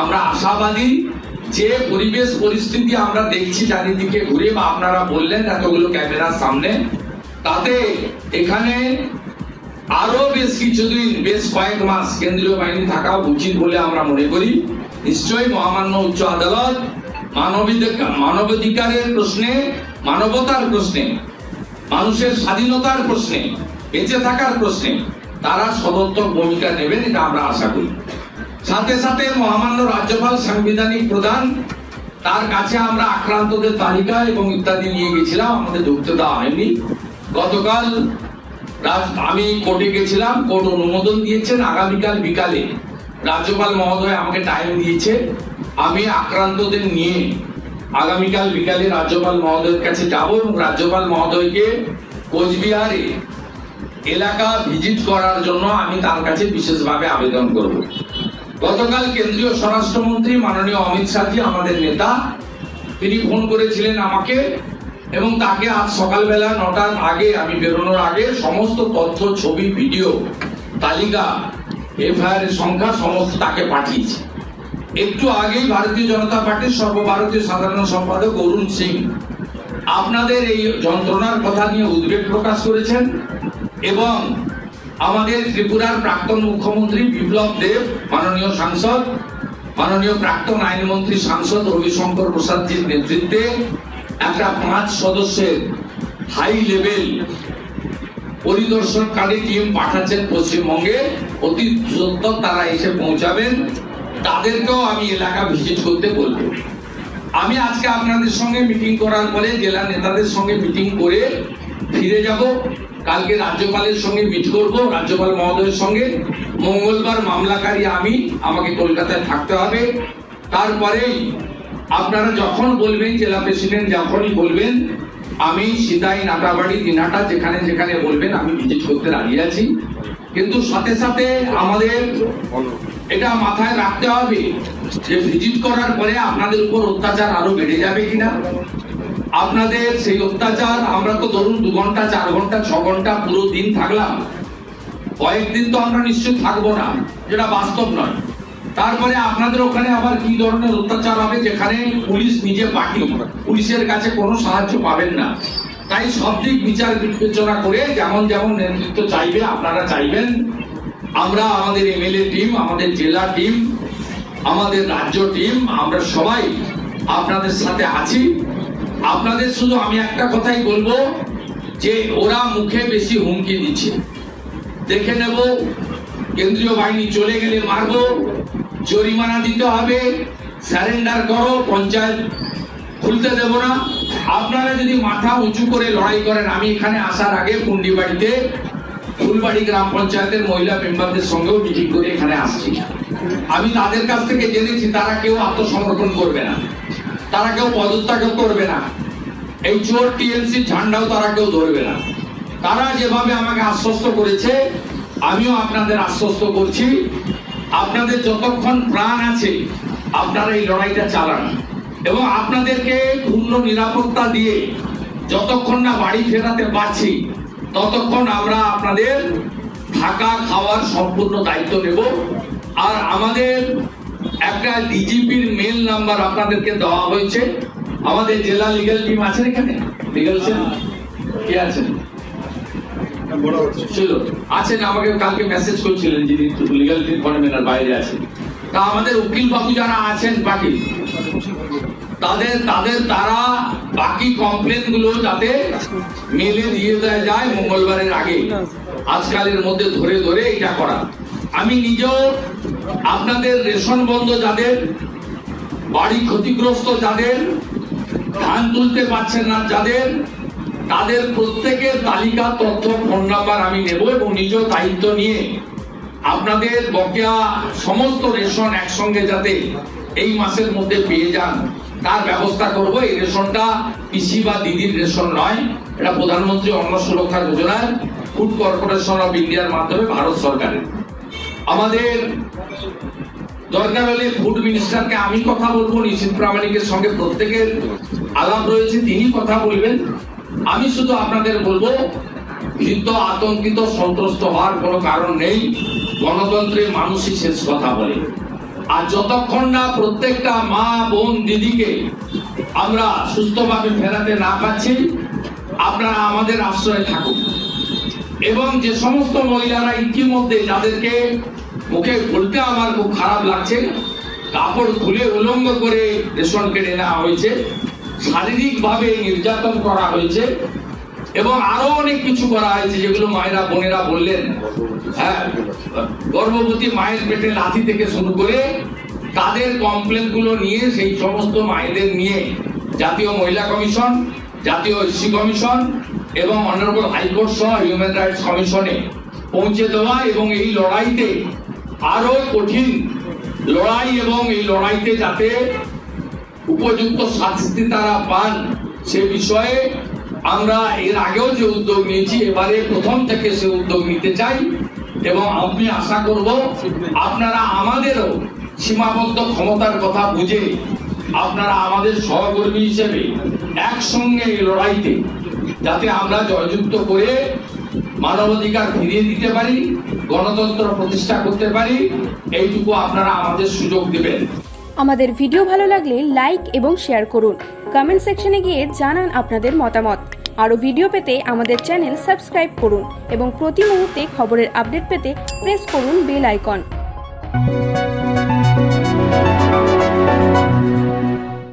আমরা আশাবাদী যে পরিবেশ পরিস্থিতি আমরা দেখছি চারিদিকে ঘুরে বা আপনারা বললেন এতগুলো ক্যামেরার সামনে, তাতে এখানে আরও বেশ কিছুদিন বেশ কয়েক মাস কেন্দ্রীয় বাহিনী থাকা উচিত বলে আমরা মনে করি। নিশ্চয়ই মহামান্য উচ্চ আদালত মানবাধিকার মানবাধিকারের প্রশ্নে, মানবতার প্রশ্নে, মানুষের স্বাধীনতার প্রশ্নে, বেঁচে থাকার প্রশ্নে তারা সদর্থক ভূমিকা নেবেন, এটা আমরা আশা করি। সাথে সাথে মহামান্য রাজ্যপাল সাংবিধানিক প্রধান, তার কাছে আমরা আক্রান্তদের তালিকা এবং ইত্যাদি নিয়ে গেছিলাম, আমাদের ঢুকতে দেওয়া হয়নি। গতকাল আমি কোর্টে গেছিলাম, কোর্ট অনুমোদন দিয়েছেন আগামীকাল বিকালে রাজ্যপাল মহোদয় আমাকে টাইম দিয়েছে, আমি আক্রান্তদের নিয়ে আগামীকাল বিকালে রাজ্যপাল মহোদয়ের কাছে যাব এবং রাজ্যপাল মহোদয়কে কোচবিহারে এলাকা ভিজিট করার জন্য আমি তার কাছে বিশেষভাবে আবেদন করব। গতকাল কেন্দ্রীয় স্বরাষ্ট্রমন্ত্রী মাননীয় অমিত শাহজি আমাদের নেতা। তিনি ফোন করেছিলেন আমাকে এবং তাকে আজ সকালবেলা নটার আগে, আমি বেরোনোর আগে সমস্ত তথ্য, ছবি, ভিডিও, তালিকা, এফআইআর সংখ্যা সমস্ত তাকে পাঠিয়েছি। একটু আগেই ভারতীয় জনতা পার্টির সর্বভারতীয় সাধারণ সম্পাদক অরুণ সিং আপনাদের এই যন্ত্রণার কথা নিয়ে উদ্বেগ প্রকাশ করেছেন এবং আমাদের ত্রিপুরার প্রাক্তন মুখ্যমন্ত্রী বিপ্লব দেব, মাননীয় সাংসদ, মাননীয় প্রাক্তন আইনমন্ত্রী সাংসদ রবিশঙ্কর প্রসাদজির নেতৃত্বে একটা পাঁচ সদস্যের হাই লেভেল পরিদর্শনকারী টিম পাঠাচ্ছেন পশ্চিমবঙ্গে। অতি সত্তর তারা এসে পৌঁছাবেন। তাদেরকেও আমি এলাকা ভিজিট করতে বলব। আমি আজকে আপনাদের সঙ্গে মিটিং করার পরে জেলা নেতাদের সঙ্গে মিটিং করে ফিরে যাব। কালকে রাজ্যপালের সঙ্গে মিট করব, রাজ্যপাল মহোদয়ের সঙ্গে। মঙ্গলবার মামলাকারী আমি, আমাকে কলকাতায় থাকতে হবে। তারপরেই আপনারা যখন বলবেন, জেলা প্রেসিডেন্ট যখনই বলবেন, আমি সিদাই নাটাবাড়ি দিনাটা যেখানে যেখানে বলবেন, আমি ভিজিট করতে রাজি আছি। কিন্তু সাথে সাথে আমাদের এটা মাথায় রাখতে হবে যে ভিজিট করার পরে আপনাদের উপর অত্যাচার আরও বেড়ে যাবে কিনা। আপনাদের সেই অত্যাচার, আমরা তো ধরুন দু ঘণ্টা, চার ঘণ্টা, ছ ঘণ্টা পুরো দিন থাকলাম। কয়েকদিন তো আমরা নিশ্চয় থাকব না, যেটা বাস্তব নয়। তারপরে আপনাদের ওখানে আবার কি ধরনের অত্যাচার হবে, যেখানে পুলিশ নিজে পার্টি পুলিশের কাছে কোনো সাহায্য পাবেন না। তাই সব দিক বিচার বিবেচনা করে যেমন যেমন নেতৃত্ব চাইবে, আপনারা চাইবেন। আমরা, আমাদের এমএলএ টিম, আমাদের জেলা টিম, আমাদের রাজ্য টিম, আমরা সবাই আপনাদের সাথে আছি। আপনাদের শুধু আমি একটা কথাই বলব যে ওরা মুখে বেশি হুমকি দিচ্ছে। দেখে নেব, কেন্দ্রীয় বাহিনী চলে গেলে মারবো, জরিমানা দিতে হবে স্যারেন্ডার করো, পঞ্চায়েত খুলতে দেব না। আপনারা যদি মাথা উঁচু করে লড়াই করেন, আমি এখানে আসার আগে কুন্ডি বাড়িতে ফুলবাড়ি গ্রাম পঞ্চায়েতের মহিলা মেম্বারদের সঙ্গেও মিটিং করে এখানে আসছি। আমি তাদের কাছ থেকে জেনেছি, তারা কেউ আত্মসমর্পণ করবে না। তারা কেউ পদত্যাগ করবে না। এই চোর টিএমসি ঝান্ডাও তারা কেউ ধরবে না। তারা যেভাবে আমাকে আশ্বস্ত করেছে, আমিও আপনাদের আশ্বস্ত করছি। আপনাদের যতক্ষণ প্রাণ আছে, আপনারা এই লড়াইটা চালান। এবং আপনাদেরকে পূর্ণ নিরাপত্তা দিয়ে যতক্ষণ না বাড়ি ফেরাতে পারছি, ততক্ষণ আমরা আপনাদের থাকা খাওয়ার সম্পূর্ণ দায়িত্ব নেব। আর আমাদের একটা ডিজিপির মেল নাম্বার আপনাদেরকে দেওয়া হয়েছে। আমাদের জেলা লিগ্যাল টিম আছেন এখানে? লিগ্যাল সেল কে আছেন? আছেন, আমাকে কালকে মেসেজ করছিলেন যিনি ডিপার্টমেন্টের বাইরে আছেন। তা আমাদের উকিল বাবু যারা আছেন, বাকি? তাদের তাদের, তারা বাকি কমপ্লেনগুলো যাতে মেলে দিয়ে দেয়া যায় মঙ্গলবারের আগে। আজকালের মধ্যে ধরে ধরে এটা করা। আমি নিজেও আপনাদের রেশন বন্ধ যাদের, বাড়ি ক্ষতিগ্রস্ত যাদের, ধান তুলতে পারছেন না যাদের, তাদের প্রত্যেকের তালিকা, তথ্য, ফোন নাম্বার আমি নেব এবং নিজ দায়িত্ব নিয়ে আপনাদের বকেয়া সমস্ত রেশন একসঙ্গে যাতে এই মাসের মধ্যে পেয়ে যান, তার ব্যবস্থা করব। এই রেশনটা পিসি বা দিদির রেশন নয়, এটা প্রধানমন্ত্রী অন্ন সুরক্ষা যোজনার, ফুড কর্পোরেশন অফ ইন্ডিয়ার মাধ্যমে, ভারত সরকারের। আমাদের দরকার হলে ফুড মিনিস্টারকে আমি কথা বলব নিশীত প্রামাণিকের সঙ্গে প্রত্যেকের আলাপ রয়েছে, তিনি কথা বলবেন। আমি শুধু আপনাদের বলব, ভীত, আতঙ্কিত সন্ত্রস্ত হওয়ার কোনো কারণ নেই গণতন্ত্রে মানুষই শেষ কথা বলে। আর যতক্ষণ না প্রত্যেকটা মা, বোন, দিদিকে আমরা সুস্থভাবে ফেরাতে না পাচ্ছি আপনারা আমাদের আশ্রয়ে থাকুন। এবং যে সমস্ত মহিলারা ইতিমধ্যে যাদেরকে মুখে বলতে আমার খুব খারাপ লাগছে। কাপড় খুলে উলঙ্গ করে রেশন কেটে নেওয়া হয়েছে। শারীরিকভাবে নির্যাতন করা হয়েছে এবং আরও অনেক কিছু করা হয়েছে যেগুলো মায়েরা, বোনেরা বললেন। হ্যাঁ গর্ভবতী মায়ের পেটে লাথি থেকে শুরু করে তাদের কমপ্লেনগুলো নিয়ে সেই সমস্ত মায়েদের নিয়ে জাতীয় মহিলা কমিশন, জাতীয় এসসি কমিশন এবং অনারেবল হাইকোর্ট সহ হিউম্যান রাইটস কমিশনে পৌঁছে দেওয়া এবং এই লড়াইতে আরও কঠিন লড়াই এবং এই লড়াইতে যাতে উপযুক্ত শাস্তি তারা পান, সে বিষয়ে আমরা এর আগেও যে উদ্যোগ নিয়েছি, এবারে প্রথম থেকে সে উদ্যোগ নিতে চাই এবং আমি আশা করব আপনারা আমাদেরও সীমাবদ্ধ ক্ষমতার কথা বুঝে আপনারা আমাদের সহকর্মী হিসেবে একসঙ্গে এই লড়াইতে যাতে আমরা জয়যুক্ত করে মানবাধিকার ফিরিয়ে দিতে পারি। গণতন্ত্র প্রতিষ্ঠা করতে পারি, এইটুকু আপনারা আমাদের সুযোগ দেবেন। আমাদের ভিডিও ভালো লাগলে লাইক এবং শেয়ার করুন। কমেন্ট সেকশনে গিয়ে জানান আপনাদের মতামত। আরও ভিডিও পেতে আমাদের চ্যানেল সাবস্ক্রাইব করুন এবং প্রতি মুহূর্তে খবরের আপডেট পেতে প্রেস করুন বেল আইকন।